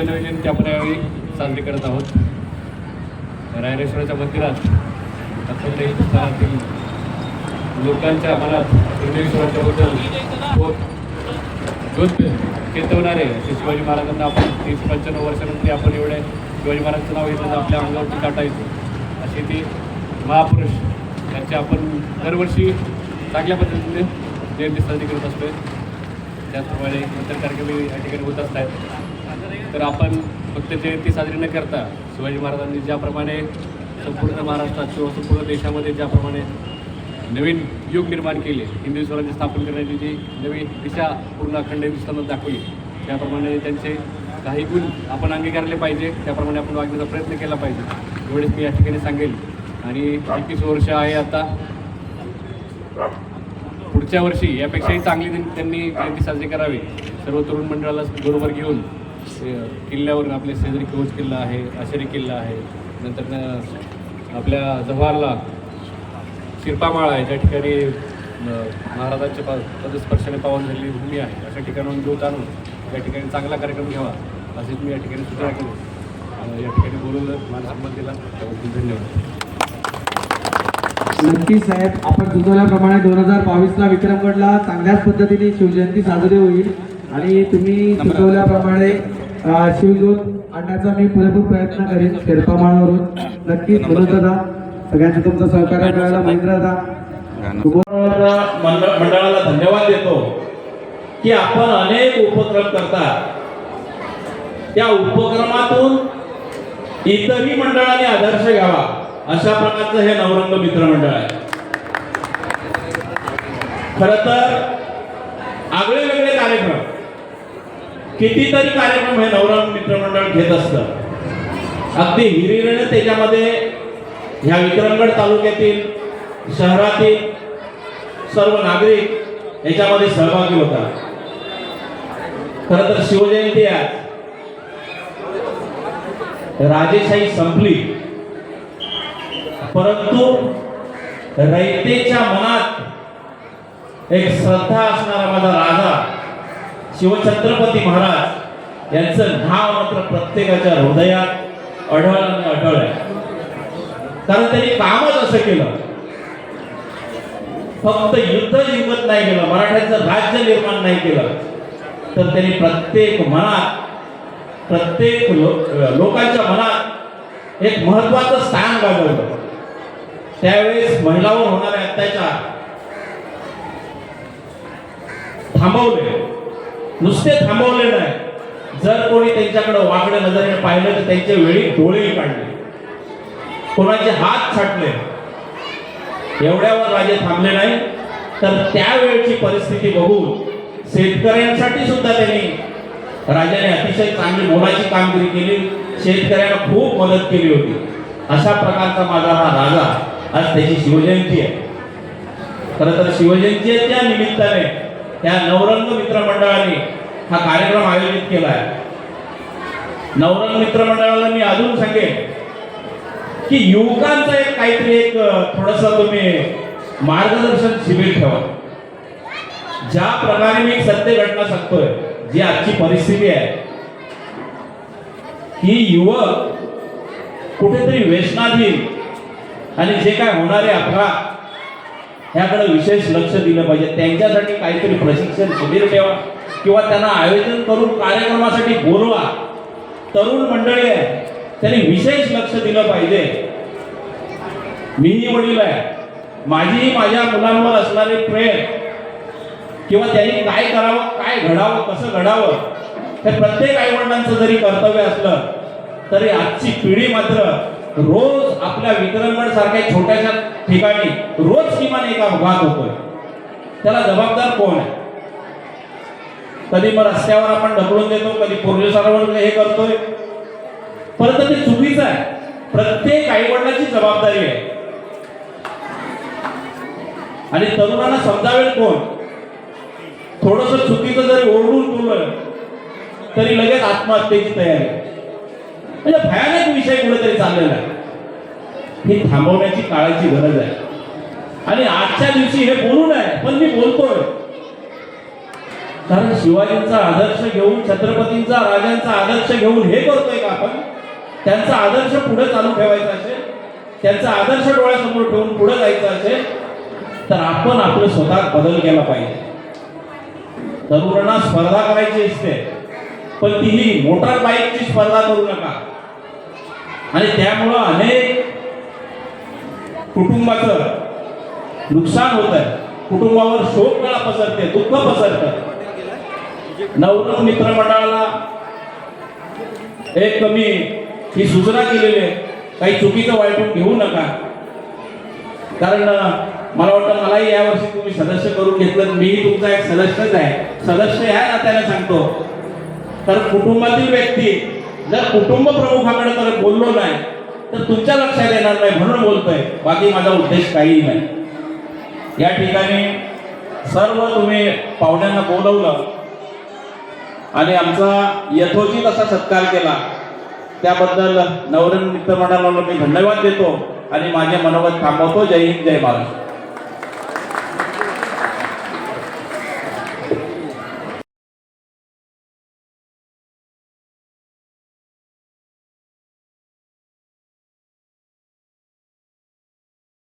पंच्याण्णवी नियोजन आपण यावेळी साजरी करत आहोत. रायरेश्वराच्या मंदिरात अत्यंत हिंदुस्थानातील लोकांच्या मनात हिंदेश्वराच्या बद्दल खूप चेतवणारे शिवाजी महाराजांना आपण तीस पंच्याण्णव वर्षानंतर आपण एवढे शिवाजी महाराजांचं नाव घेतलं तर आपल्या अंगावरती काटा येतो. अशी ती महापुरुष त्यांचे आपण दरवर्षी चांगल्या पद्धतीने जयंती साजरी करत असतोय. त्याचप्रमाणे इतर कार्यक्रम या ठिकाणी होत असतात. तर आपण फक्त जयंती साजरी न करता शिवाजी महाराजांनी ज्याप्रमाणे संपूर्ण महाराष्ट्रात किंवा संपूर्ण देशामध्ये ज्याप्रमाणे नवीन युग निर्माण केले हिंदू स्वराज्य स्थापन करण्याची जी नवीन दिशा पूर्ण अखंड हिंदुस्थानात दाखवली त्याप्रमाणे त्यांचे काही गुण आपण अंगीकारले पाहिजे त्याप्रमाणे आपण वागण्याचा प्रयत्न केला पाहिजे. एवढेच मी या ठिकाणी सांगेल. आणि एकवीस वर्ष आहे आता. पुढच्या वर्षी यापेक्षाही चांगली त्यांनी जयंती साजरी करावी. सर्व तरुण मंडळाला बरोबर घेऊन किल्ल्यावर आपले शेजारी कवच किल्ला आहे आशेरी किल्ला आहे. नंतर आपल्या जव्हारला शिरपामाळा आहे ज्या ठिकाणी महाराजांच्या पा पदस्पर्शाने पावन झालेली भूमी आहे. अशा ठिकाणाहून ज्योत आणून या ठिकाणी चांगला कार्यक्रम घ्यावा असेच मी या ठिकाणी सूचना केली. या ठिकाणी बोलवलं मान सन्मान दिला त्याबद्दल धन्यवाद. नक्कीच साहेब आपण सुचवल्याप्रमाणे दोन हजार बावीसला विक्रमगडला चांगल्याच पद्धतीने शिवजयंती साजरी होईल. आणि तुम्ही सुचवल्याप्रमाणे अं, शिवज्योत आणण्याचा मी पुरेपूर प्रयत्न करेन. शेर्पामाळवरून नक्कीच मनोज दादा सगळ्यांचं तुमचं सहकार्य मिळालं. महेंद्र दादा. मंडळाला धन्यवाद देतो की आपण अनेक उपक्रम करतात. त्या उपक्रमातून इतरही मंडळाने आदर्श घ्यावा. अशा प्रकारचं हे नवरंग मित्र मंडळ आहे. खर तर आगळे वेगळे कार्यक्रम. कितीतरी कार्यक्रम हे नवरंग मित्रमंडळ घेत असतं. अगदी हिरिरीने त्याच्यामध्ये ह्या विक्रमगड तालुक्यातील शहरातील सर्व नागरिक याच्यामध्ये सहभागी होतात. खर तर शिवजयंती आज राजेशाही संपली. परंतु रयतेच्या मनात एक श्रद्धा असणारा माझा राजा शिवछत्रपती महाराज यांचं नाव मात्र प्रत्येकाच्या हृदयात अढळ आणि अढळ आहे. कारण त्यांनी कामच असं केलं. फक्त युद्ध जिंकत नाही केलं मराठ्यांचं राज्य निर्माण नाही केलं. तर त्यांनी प्रत्येक मनात प्रत्येक लोकांच्या मनात एक महत्वाचं स्थान गाजवलं. त्यावेळेस महिलावर होणारे अत्याचार थांबवले. नुसते थांबवले नाही. जर कोणी त्यांच्याकडे वाकडे नजरेने पाहिलं तर त्यांच्या वेळी डोळेही काढले. कोणाचे हात छाटले. एवढ्यावर राजे थांबले नाही. तर त्यावेळची परिस्थिती बघून शेतकऱ्यांसाठी सुद्धा त्यांनी राजाने अतिशय चांगली मोलाची कामगिरी केली. शेतकऱ्यांना खूप मदत केली होती. अशा प्रकारचा माझा हा राजा आज त्याची शिवजयंती आहे. खरं तर शिवजयंतीच्या निमित्ताने त्या नवरंग मित्र मंडळाने हा कार्यक्रम आयोजित केला आहे नवरंग मित्र मंडळाला मी अजून सांगेन की युवकांचं एक काहीतरी एक थोडस तुम्ही मार्गदर्शन शिबिर ठेवा. ज्या प्रकारे मी एक सत्य घटना सांगतोय जी आजची परिस्थिती आहे ही युवक कुठेतरी व्यसनाधीन आणि जे काय होणारे अपघात ह्याकडे विशेष लक्ष दिलं पाहिजे. त्यांच्यासाठी काहीतरी प्रशिक्षण शिबिर ठेवा किंवा त्यांना आयोजन करून कार्यक्रमासाठी बोलवा. तरुण मंडळी आहे त्यांनी विशेष लक्ष दिलं पाहिजे. मीही वडील आहे. माझी माझ्या मुलांवर असणारे प्रेम किंवा त्यांनी काय करावं काय घडावं कसं घडावं हे प्रत्येक आई वडिलांचं जरी कर्तव्य असलं तरी आजची पिढी मात्र रोज आपल्या विक्रमगड सारख्या छोट्याशा ठिकाणी रोज किमान एका अपघात होतोय. त्याला जबाबदार कोण आहे? कधी मग रस्त्यावर आपण ढकलून देतो कधी पोलिसांवर हे करतोय. परंतु ते चुकीचं आहे. प्रत्येक आई वडिलांची जबाबदारी आहे. आणि तरुणांना समजावेल कोण? थोडस चुकीचं जरी ओरडून तुलं तरी लगेच आत्महत्येची तयारी. म्हणजे भयानक विषय कुठेतरी चाललेला आहे. हे थांबवण्याची काळाची गरज आहे. आणि आजच्या दिवशी हे बोलू नये पण मी बोलतोय. कारण शिवाजींचा आदर्श घेऊन छत्रपतींचा राजांचा आदर्श घेऊन हे करतोय का आपण? त्यांचा आदर्श पुढे चालू ठेवायचा असेल त्यांचा आदर्श डोळ्यासमोर ठेवून पुढे जायचं असेल तर आपण आपलं स्वतः बदल केला पाहिजे. तरुणांना स्पर्धा करायची असते पण तीही मोटार बाईकची स्पर्धा करू नका. आणि त्यामुळं अनेक कुटुंबाचं नुकसान होत आहे. कुटुंबावर शोककळा पसरते दुःख पसरत. नवनव मित्र मंडळाला एक कमी ही सूचना केलेली आहे. काही चुकीचं वाईटून घेऊ नका. कारण मला वाटतं मलाही यावर्षी तुम्ही सदस्य करून घेतलं. मीही तुमचा एक सदस्यच आहे. सदस्य ह्या नात्याने सांगतो. तर कुटुंबातील व्यक्ती जर कुटुंब प्रमुखाकडे तर बोललो नाही तर तुमच्या लक्षात येणार नाही म्हणून बोलतोय. बाकी माझा उद्देश काही नाही. या ठिकाणी सर्व तुम्ही पाहुण्यांना बोलवलं आणि आमचा यथोचित असा सत्कार केला. त्याबद्दल नवरन मित्र मंडळाला मी धन्यवाद देतो आणि माझे मनोगत थांबवतो. जय हिंद जय महाराष्ट्र.